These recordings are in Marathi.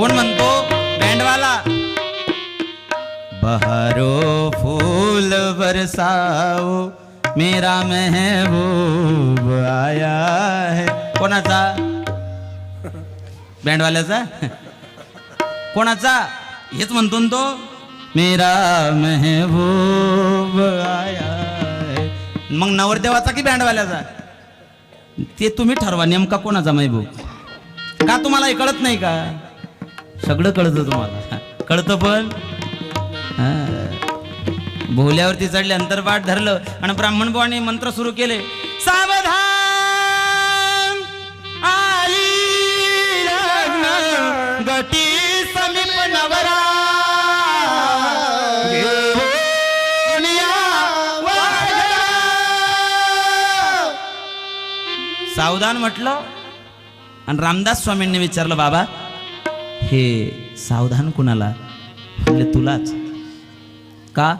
कोण म्हणतो? बँडवाला. बहारो फूल बरसाओ मेरा महबूब आया है. कोणाचा? बँडवाल्याचा? कोणाचा? हेच म्हणतो ना तो. मेरा महबूब आया है. मग नवरदेवाचा की बँडवाल्याचा? ते तुम्ही ठरवा नेमका कोणाचा महबूब? का तुम्हाला हे कळत नाही का? सगळं कळतं तुम्हाला. कळतं पण? भोल्यावरती भोवल्यावरती चढले अंतरपाठ धरलं आणि ब्राह्मण बुवाने मंत्र सुरू केले. सावधान आली लग्न गटी समीप नवरा. सावधान म्हटलं आणि रामदास स्वामींनी विचारलं बाबा हे सावधान कुणाला? म्हणले तुलाच. का?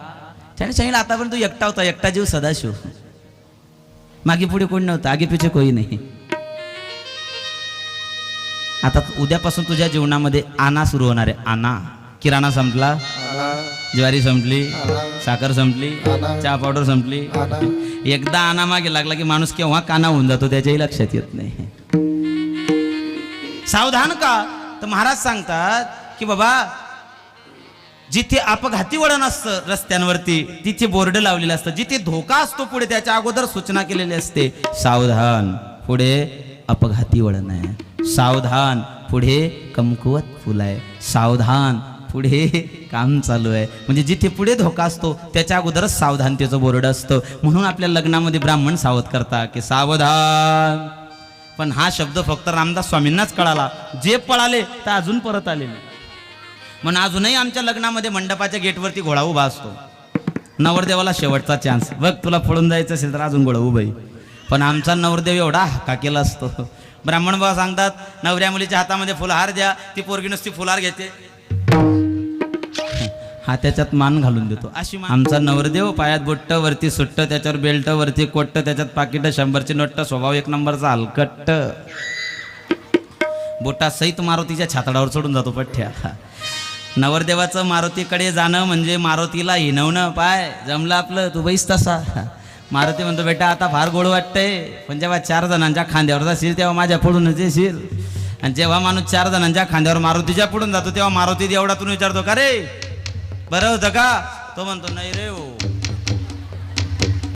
त्याने सांगितलं आतापर्यंत तू एकटा होता. एकटा जीव सदाशिव. मागे पुढे कोण नव्हतं. आगे पिछे कोणी नाही. आता उद्यापासून तुझ्या जीवनामध्ये आना सुरू होणार आहे. आना. किराणा संपला. ज्वारी संपली. साखर संपली. चहा पावडर संपली. एकदा आना मागे लागला की माणूस केव्हा काना होऊन जातो त्याच्याही लक्षात येत नाही. सावधान का? तर महाराज सांगतात की बाबा जिथे अपघाती वळण असतं रस्त्यांवरती तिथे बोर्ड लावलेलं असतं. जिथे धोका असतो पुढे त्याच्या अगोदर सूचना केलेली असते. सावधान पुढे अपघाती वळण आहे. सावधान पुढे कमकुवत फुल आहे. सावधान पुढे काम चालू आहे. म्हणजे जिथे पुढे धोका असतो त्याच्या अगोदरच सावधानतेचं बोर्ड असतं. म्हणून आपल्या लग्नामध्ये ब्राह्मण सावध करता की सावधान. पण हा शब्द फक्त रामदास स्वामींनाच कळाला. जे पळाले तर अजून परत आले मग म्हणून अजूनही आमच्या लग्नामध्ये मंडपाच्या गेटवरती घोडा उभा असतो. नवरदेवाला शेवटचा चान्स बघ तुला फळून जायचं असेल तर अजून घोडा उभाई पण आमचा नवरदेव एवढा हक्का केला असतो. ब्राह्मण बाबा सांगतात नवऱ्या मुलीच्या हातामध्ये फुलहार द्या ती पोरगी नुसती फुलहार घेते. हा त्याच्यात मान घालून देतो. अशी आमचा नवरदेव पायात बोट्ट वरती सुट्ट त्याच्यावर बेल्ट वरती कोट्ट त्याच्यात पाकिट शंभरची नोट्ट स्वभाव एक नंबरचा हलकट्ट बोटा सहित मारुतीच्या छातडावर चढून जातो पठ्ठ्या. नवरदेवाचं मारुतीकडे जाणं म्हणजे मारुतीला हिनवणं पाय जमलं आपलं तू बैस तसा. मारुती म्हणतो बेटा आता फार गोड वाटतंय. पण जेव्हा चार जणांच्या खांद्यावर जाशील तेव्हा माझ्या पुढूनच येशील आणि जेव्हा माणूस चार जणांच्या खांद्यावर मारुतीच्या पुढून जातो तेव्हा मारुती तुम्ही विचारतो का रे? बरं होतं का तो म्हणतो नाही रे हो